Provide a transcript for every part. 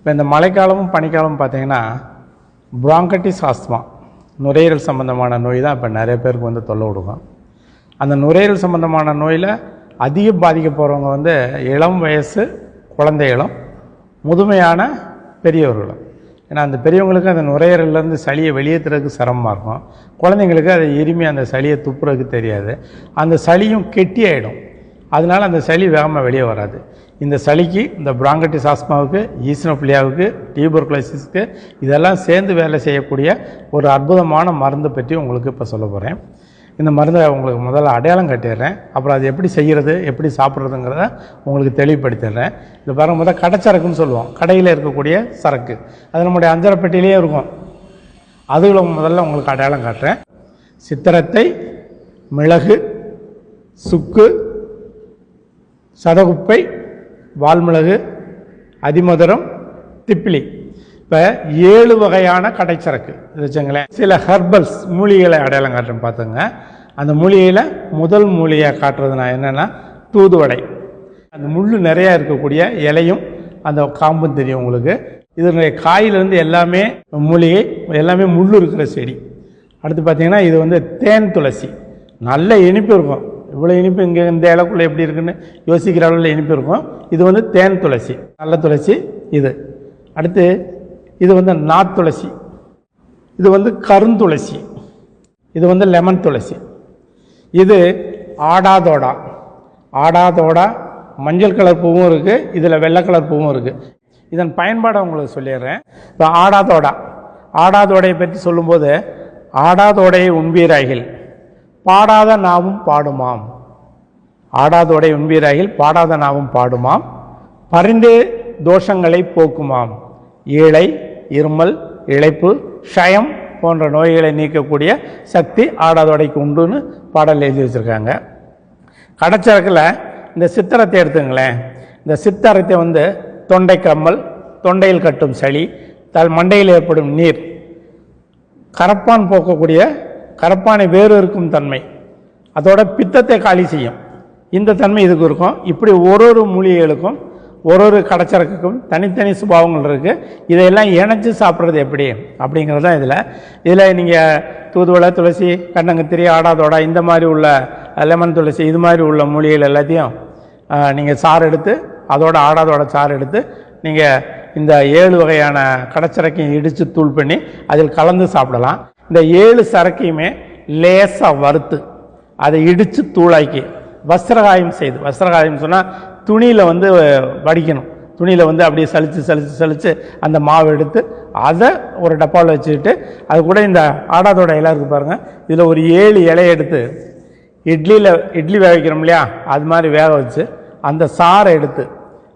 இப்போ இந்த மழைக்காலமும் பனிக்காலமும் பார்த்தீங்கன்னா ப்ராங்கட்டிஸ் ஆஸ்துமா நுரையீரல் சம்பந்தமான நோய் தான் இப்போ நிறைய பேருக்கு வந்து தொல்லை கொடுக்கும். அந்த நுரையீரல் சம்பந்தமான நோயில் அதிகம் பாதிக்க போகிறவங்க வந்து இளம் வயசு குழந்தைகளும் முதுமையான பெரியவர்களும் ஏன்னா அந்த பெரியவங்களுக்கு அந்த நுரையீரல்லேருந்து சளியை வெளியேற்றுறதுக்கு சிரமமாக இருக்கும். குழந்தைங்களுக்கு அதை எருமி அந்த சளியை துப்புறதுக்கு தெரியாது. அந்த சளியும் கெட்டி ஆகிடும் அதனால அந்த சளி வேகமாக வெளியே வராது. இந்த சளிக்கு இந்த பிராங்கட்டிஸ் ஆஸ்மாவுக்கு ஈஸ்னோஃபிலியாவுக்கு டியூபர்குலைசிஸ்க்கு இதெல்லாம் சேர்ந்து வேலை செய்யக்கூடிய ஒரு அற்புதமான மருந்து பற்றி உங்களுக்கு இப்போ சொல்ல போகிறேன் இந்த மருந்தை உங்களுக்கு முதல்ல அடையாளம் கட்டிடுறேன். அப்புறம் அது எப்படி செய்கிறது எப்படி சாப்பிட்றதுங்கிறத உங்களுக்கு தெளிவுபடுத்திடுறேன். இது பாருங்க முதல் கடைச்சரக்குன்னு சொல்லுவோம். கடையில் இருக்கக்கூடிய சரக்கு. அது நம்முடைய அஞ்சரை இருக்கும். அதுகளை முதல்ல உங்களுக்கு அடையாளம் காட்டுறேன். சித்திரத்தை மிளகு சுக்கு சதகுப்பை வால்மிளகு அதிமதுரம் திப்பிலி. இப்போ ஏழு வகையான கடைச்சரக்கு வச்சுங்களேன் சில ஹெர்பல்ஸ் மூலிகைகளை அடையாளம் காட்டுறேன் பார்த்துங்க அந்த மூலிகையில் முதல் மூலிகையை காட்டுறது நான் என்னென்னா தூதுவடை. அந்த முள் நிறையா இருக்கக்கூடிய இலையும் அந்த காம்பும் தெரியும் உங்களுக்கு. இதனுடைய காயிலிருந்து எல்லாமே மூலிகை எல்லாமே முள் இருக்கிற செடி. அடுத்து பார்த்திங்கன்னா இது வந்து தேன் துளசி. நல்ல இனிப்பு இருக்கும். இவ்வளோ இனிப்பு இங்கே இந்த இலக்குள்ளே எப்படி இருக்குன்னு யோசிக்கிற அளவில் இனிப்பு இருக்கும். இது வந்து தேன் துளசி நல்ல துளசி இது. அடுத்து இது வந்து நாத்துளசி இது வந்து கருந்துளசி இது வந்து லெமன் துளசி. இது ஆடாதோடா ஆடாதோடா மஞ்சள் கலர் பூவும் இருக்குது இதில் வெள்ளை கலர் பூவும் இருக்குது இதன் பயன்பாடை உங்களுக்கு சொல்லிடுறேன். இப்போ ஆடாதோடா ஆடாதோடையை பற்றி சொல்லும்போது ஆடாதோடையை உண்பீராகில். பாடாத நாவும் பாடுமாம். ஆடாதோடை உண்பீராகில் பாடாத நாவும் பாடுமாம். பரிந்து தோஷங்களை போக்குமாம். ஈழை இருமல் இழைப்பு ஷயம் போன்ற நோய்களை நீக்கக்கூடிய சக்தி ஆடாதோடைக்கு உண்டுன்னு பாடல் எழுதி வச்சுருக்காங்க. கடைச்சரக்கில் இந்த சித்திரத்தை எடுத்துங்களேன். இந்த சித்திரத்தை வந்து தொண்டை கம்மல் தொண்டையில் கட்டும் சளி தல் மண்டையில் ஏற்படும் நீர் கரப்பான் போக்கக்கூடிய கரப்பானை வேறு இருக்கும் தன்மை. அதோட பித்தத்தை காலி செய்யும். இந்த தன்மை இதுக்கு இருக்கும். இப்படி ஒரு ஒரு மூலிகைகளுக்கும் ஒரு ஒரு கடைச்சரக்குக்கும் தனித்தனி சுபாவங்கள் இருக்குது இதையெல்லாம் இணைச்சி சாப்பிட்றது எப்படி? அப்படிங்கிறது தான் இதில். இதில் நீங்கள் தூதுவளை துளசி கண்ணங்கத்திரி ஆடாதோடா இந்த மாதிரி உள்ள லெமன் துளசி இது மாதிரி உள்ள மூலிகைகள் எல்லாத்தையும் நீங்கள் சாறு எடுத்து அதோட ஆடாதோட சாறு எடுத்து நீங்கள் இந்த ஏழு வகையான கடைச்சரக்கையும் இடித்து தூள் பண்ணி அதில் கலந்து சாப்பிடலாம். இந்த ஏழு சரக்கையுமே லேசாக வறுத்து அதை இடித்து தூளாக்கி வஸ்திரகாயம் செய்து வஸ்திரகாயம் சொன்னால் துணியில் வந்து வடிக்கணும். துணியில் வந்து அப்படியே சலித்து சலித்து சலித்து அந்த மாவு எடுத்து அதை ஒரு டப்பாவில் வச்சுக்கிட்டு அது கூட இந்த ஆடாதோட இலை இருக்குது பாருங்கள் இதில் ஒரு ஏழு இலையை எடுத்து இட்லியில் இட்லி வேக வைக்கிறோம் இல்லையா அது மாதிரி வேக வச்சு அந்த சாறை எடுத்து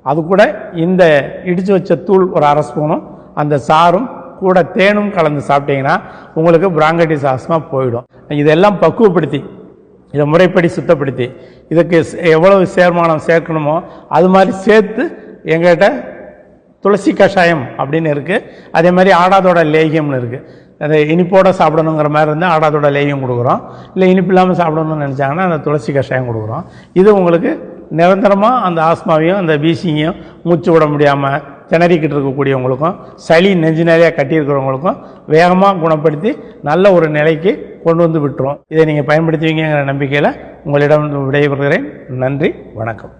அது கூட இந்த இடித்து வச்ச தூள் ஒரு அரை ஸ்பூனும் அந்த சாரும் கூட தேனும் கலந்து சாப்பிட்டீங்கன்னா உங்களுக்கு பிராங்கடிஸ் ஆஸ்மா போயிடும். இதெல்லாம் பக்குவப்படுத்தி இதை முறைப்படி சுத்தப்படுத்தி இதுக்கு எவ்வளவு சேர்மானம் சேர்க்கணுமோ அது மாதிரி சேர்த்து எங்கள்கிட்ட துளசி கஷாயம் அப்படின்னு இருக்குது அதே மாதிரி ஆடாதோட லேகியம்னு இருக்குது அதை இனிப்போடு சாப்பிடணுங்கிற மாதிரி இருந்தால் ஆடாதோட லேகியம் கொடுக்குறோம். இல்லை இனிப்பு இல்லாமல் சாப்பிடணும்னு நினச்சாங்கன்னா அந்த துளசி கஷாயம் கொடுக்குறோம். இது உங்களுக்கு நிரந்தரமாக அந்த ஆஸ்மாவையும் அந்த வீசிங்கையும் மூச்சு விட முடியாமல் திணறிக்கிட்டு இருக்கக்கூடியவங்களுக்கும் சளி நெஞ்சு நிறையா கட்டியிருக்கிறவங்களுக்கும் வேகமாக குணப்படுத்தி நல்ல ஒரு நிலைக்கு கொண்டு வந்து விட்டுரும். இதை நீங்கள் பயன்படுத்துவீங்கிற நம்பிக்கையில் உங்களிடம் விடைபெறுகிறேன். நன்றி வணக்கம்.